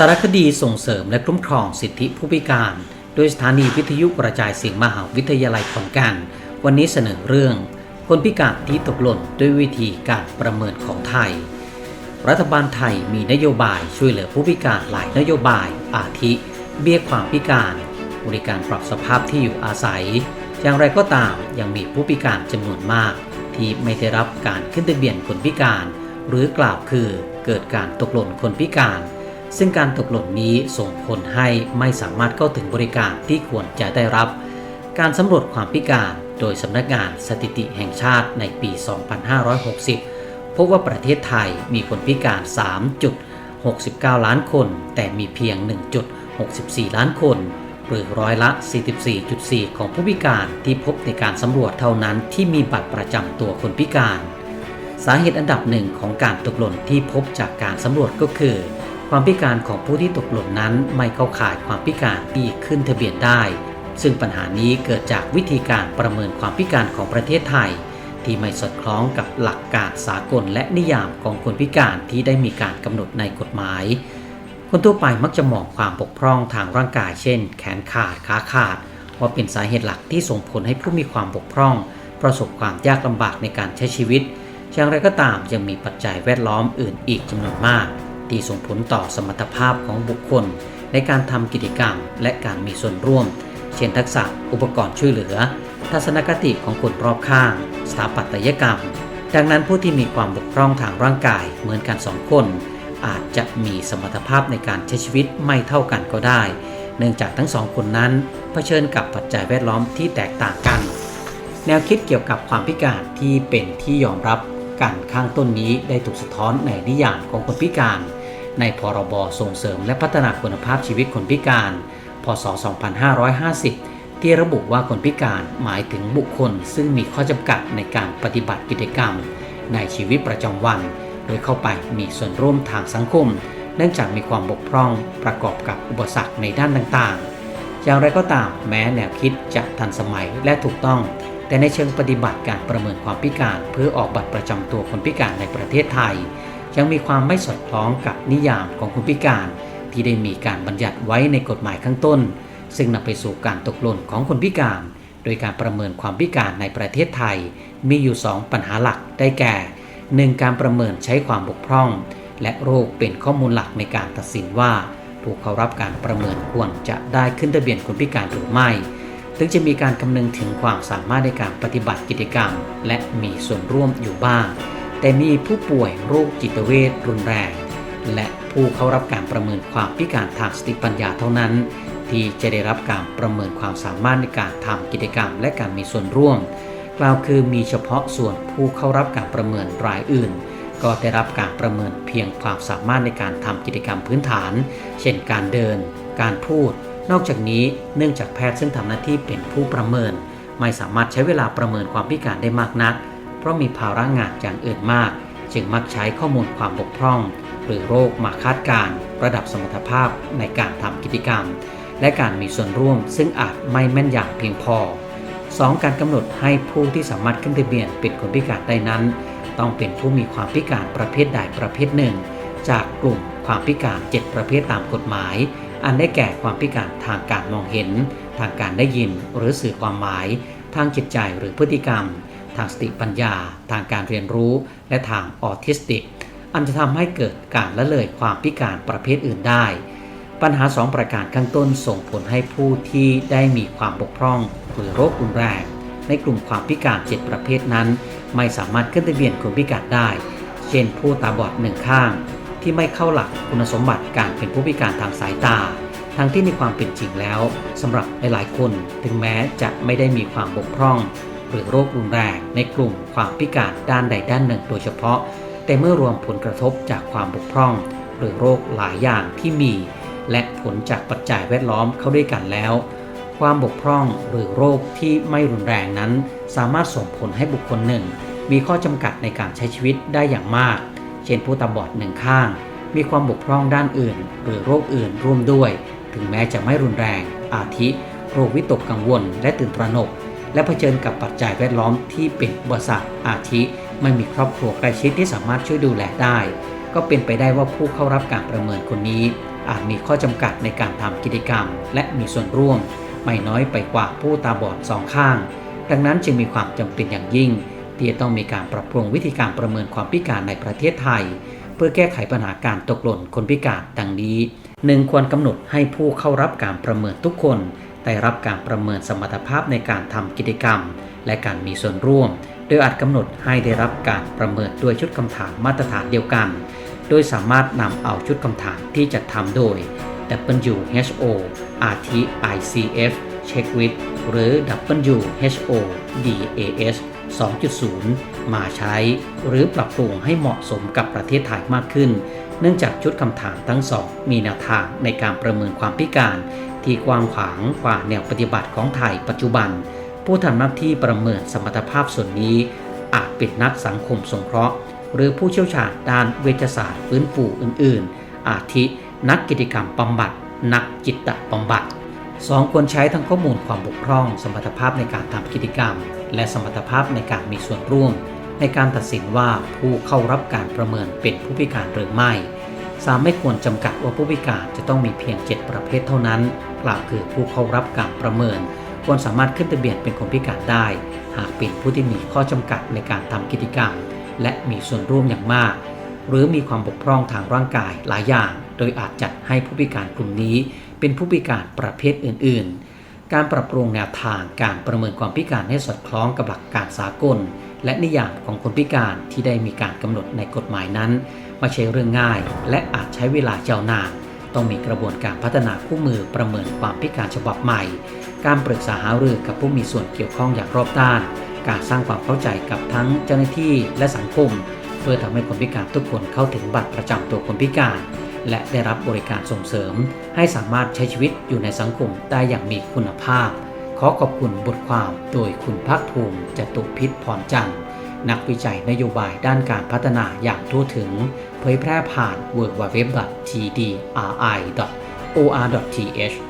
สารคดีส่งเสริมและคุ้มครองสิทธิผู้พิการ โดยสถานีวิทยุกระจายเสียงมหาวิทยาลัยขอนแก่นวันนี้เสนอเรื่อง คนพิการที่ตกหล่นด้วยวิธีการประเมินของไทย รัฐบาลไทยมีนโยบายช่วยเหลือผู้พิการหลายนโยบาย อาทิ เบี้ยความพิการ บริการปรับสภาพที่อยู่อาศัย อย่างไรก็ตามยังมีผู้พิการจำนวนมาก ที่ไม่ได้รับการขึ้นทะเบียนคนพิการ หรือกล่าวคือเกิดการตกหล่นคนพิการ ซึ่งการตกหล่นนี้ส่งผลให้ไม่สามารถเข้าถึงบริการที่ควรจะได้รับ การสำรวจความพิการโดยสำนักงานสถิติแห่งชาติในปี 2560 พบว่าประเทศไทยมีคนพิการ 3.69 ล้านคน แต่มีเพียง 1.64 ล้านคน หรือร้อยละ 44.4 ของผู้พิการที่พบในการสำรวจเท่านั้นที่มีบัตรประจำตัวคนพิการ สาเหตุอันดับหนึ่งของการตกหล่นที่พบจากการสำรวจก็คือ ความพิการของผู้ที่ตกหล่นนั้นไม่เข้าข่ายความพิการที่ขึ้นทะเบียนได้ ซึ่งปัญหานี้เกิดจากวิธีการประเมินความพิการของประเทศไทย ที่ไม่สอดคล้องกับหลักการสากลและนิยามของคนพิการที่ได้มีการกำหนดในกฎหมาย คนทั่วไปมักจะมองความบกพร่องทางร่างกายเช่น แขนขาดขาขาด ว่าเป็นสาเหตุหลักที่ส่งผลให้ผู้มีความบกพร่อง ประสบความยากลำบากในการใช้ชีวิตอย่างไรก็ตามยังมีปัจจัยแวดล้อมอื่นอีกจำนวนมาก ที่ส่งผลต่อสมรรถภาพของบุคคล ในการทำกิจกรรมและการมีส่วนร่วม เช่นทักษะอุปกรณ์ช่วยเหลือ ทัศนคติของคนรอบข้าง สถาปัตยกรรม ดังนั้นผู้ที่มีความบกพร่องทางร่างกายเหมือนกันสองคน อาจจะมีสมรรถภาพในการใช้ชีวิตไม่เท่ากันก็ได้ เนื่องจากทั้งสองคนนั้นเผชิญกับปัจจัยแวดล้อมที่แตกต่างกัน แนวคิดเกี่ยวกับความพิการที่เป็นที่ยอมรับกันข้างต้นนี้ได้ถูกสะท้อนในนิยามของคนพิการ ในพรบส่งเสริมและพัฒนาคุณภาพชีวิตคนพิการ พศ 2550 ที่ระบุว่าคนพิการหมายถึงบุคคล ซึ่งมีข้อจำกัดในการปฏิบัติกิจกรรม ในชีวิตประจำวัน โดยเข้าไปมีส่วนร่วมทางสังคม เนื่องจากมีความบกพร่องประกอบกับอุปสรรคในด้านต่างๆ อย่างไรก็ตามแม้แนวคิดจะทันสมัยและถูกต้องแต่ในเชิงปฏิบัติการประเมินความพิการ เพื่อออกบัตรประจำตัวคนพิการในประเทศไทย ยังมีความไม่สอดคล้องกับนิยามของคนพิการ ที่ได้มีการบัญญัติไว้ในกฎหมายข้างต้น ซึ่งนำไปสู่การตกหล่นของคนพิการ โดยการประเมินความพิการในประเทศไทย มีอยู่ 2 ปัญหาหลักได้แก่ 1. การประเมินใช้ความบกพร่อง และโรคเป็นข้อมูลหลักในการตัดสินว่าผู้เข้ารับการประเมินควรจะได้ขึ้นทะเบียนคนพิการหรือไม่ถึงจะมีการคำนึงถึงความสามารถในการปฏิบัติกิจกรรม และมีส่วนร่วมอยู่บ้าง แต่มีผู้ป่วยโรคจิตเวชรุนแรง และผู้เข้ารับการประเมินความพิการทางสติปัญญาเท่านั้น ที่จะได้รับการประเมินความสามารถในการทำกิจกรรมและการมีส่วนร่วม กล่าวคือมีเฉพาะส่วนผู้เข้ารับการประเมินรายอื่น ก็ได้รับการประเมินเพียงความสามารถในการทำกิจกรรมพื้นฐาน เช่นการเดิน การพูด นอกจากนี้เนื่องจากแพทย์ซึ่งทำหน้าที่เป็นผู้ประเมิน ไม่สามารถใช้เวลาประเมินความพิการได้มากนัก เพราะมีภาระงานอย่างอื่นมาก จึงมักใช้ข้อมูลความบกพร่อง หรือโรคมาคาดการณ์ระดับสมรรถภาพในการทำกิจกรรม และการมีส่วนร่วมซึ่งอาจไม่แม่นยำเพียงพอ 2. การกำหนดให้ผู้ที่สามารถขึ้นทะเบียนเป็นคนพิการได้นั้น ต้องเป็นผู้มีความพิการประเภทใดประเภทหนึ่ง จากกลุ่มความพิการ 7 ประเภทตามกฎหมาย อันได้แก่ความพิการทางการมองเห็น ทางการได้ยินหรือสื่อความหมาย ทางจิตใจหรือพฤติกรรม ทางสติปัญญา ทางการเรียนรู้ และทางออทิสติก อันจะทำให้เกิดการละเลยความพิการประเภทอื่นได้ ปัญหา 2 ประการข้างต้นส่งผลให้ผู้ที่ได้มีความบกพร่องหรือโรครุนแรง ในกลุ่มความพิการ 7 ประเภทนั้น ไม่สามารถขึ้นทะเบียนคนพิการได้ เช่น ผู้ตาบอดหนึ่งข้าง ที่ไม่เข้าหลักคุณสมบัติการเป็นผู้พิการทางสายตาทั้งที่ในความเป็นจริงแล้วสำหรับหลายๆคนถึงแม้จะไม่ได้มีความบกพร่อง หรือโรครุนแรงในกลุ่มความพิการด้านใดด้านหนึ่งโดยเฉพาะ แต่เมื่อรวมผลกระทบจากความบกพร่อง หรือโรคหลายอย่างที่มี และผลจากปัจจัยแวดล้อมเข้าด้วยกันแล้ว ความบกพร่องหรือโรคที่ไม่รุนแรงนั้น สามารถส่งผลให้บุคคลหนึ่ง มีข้อจำกัดในการใช้ชีวิตได้อย่างมาก เช่นผู้ตาบอดหนึ่งข้าง มีความบกพร่องด้านอื่น หรือโรคอื่นร่วมด้วย ถึงแม้จะไม่รุนแรง อาทิ โรควิตกกังวล และตื่นตระหนก และเผชิญกับปัจจัยแวดล้อมที่เป็นอุปสรรคอาทิไม่มีครอบครัวใกล้ชิดที่สามารถช่วยดูแลได้ ก็เป็นไปได้ว่าผู้เข้ารับการประเมินคนนี้ อาจมีข้อจำกัดในการทำกิจกรรม และมีส่วนร่วม ไม่น้อยไปกว่าผู้ตาบอดสองข้าง ดังนั้นจึงมีความจำเป็นอย่างยิ่ง ที่จะต้องมีการปรับปรุงวิธีการประเมินความพิการในประเทศไทย เพื่อแก้ไขปัญหาการตกหล่นคนพิการดังนี้ 1. ควรกำหนดให้ผู้เข้ารับการประเมินทุกคนได้รับการประเมินสมรรถภาพในการทำกิจกรรม และการมีส่วนร่วม โดยอาจกำหนดให้ได้รับการประเมินด้วยชุดคำถามมาตรฐานเดียวกัน โดยสามารถนำเอาชุดคำถามที่จัดทำโดย WHO RTICF Checkwith หรือ WHO DAS 2.0 มาใช้ หรือปรับปรุงให้เหมาะสมกับประเทศไทยมากขึ้น เนื่องจากชุดคำถามทั้งสองมีแนวทางในการประเมินความพิการ ที่กว้างขวางกว่าแนวปฏิบัติของไทยปัจจุบัน ผู้ทำหน้าที่ประเมินสมรรถภาพส่วนนี้ อาจเป็นนักสังคมสงเคราะห์ หรือผู้เชี่ยวชาญด้านเวชศาสตร์ฟื้นฟูอื่น ๆ อาทิ นักกิจกรรมบำบัด นักจิตบำบัด 2. ควรใช้ทั้งข้อมูลความบกพร่อง สมรรถภาพในการทำกิจกรรม และสมรรถภาพในการมีส่วนร่วม ในการตัดสินว่าผู้เข้ารับการประเมินเป็นผู้พิการหรือไม่สามไม่ควรจำกัดว่าผู้พิการจะต้องมีเพียง 7 ประเภทเท่านั้น กล่าวคือผู้เข้ารับการประเมิน ควรสามารถขึ้นทะเบียนเป็นคนพิการได้ หากเป็นผู้ที่มีข้อจำกัดในการทำกิจกรรม และมีส่วนร่วมอย่างมาก หรือมีความบกพร่องทางร่างกายหลายอย่าง โดยอาจจัดให้ผู้พิการกลุ่มนี้ เป็นผู้พิการประเภทอื่น ๆ การปรับปรุงแนวทางการประเมินความพิการให้สอดคล้องกับหลักการสากล และนิยามของคนพิการที่ได้มีการกำหนดในกฎหมายนั้นไม่ใช่เรื่องง่าย และอาจใช้เวลาเจ้านาน ต้องมีกระบวนการพัฒนาคู่มือประเมินความพิการฉบับใหม่ การปรึกษาหารือกับผู้มีส่วนเกี่ยวข้องอย่างรอบด้าน การสร้างความเข้าใจกับทั้งเจ้าหน้าที่และสังคม เพื่อทำให้คนพิการทุกคนเข้าถึงบัตรประจำตัวคนพิการ และได้รับบริการส่งเสริม ให้สามารถใช้ชีวิตอยู่ในสังคมได้อย่างมีคุณภาพ ขอขอบคุณบทความโดยคุณภาคภูมิจตุพิษพรจันทร์นักวิจัยนโยบายด้านการพัฒนาอย่างทั่วถึง เผยแพร่ผ่าน w w w t d r i o r t h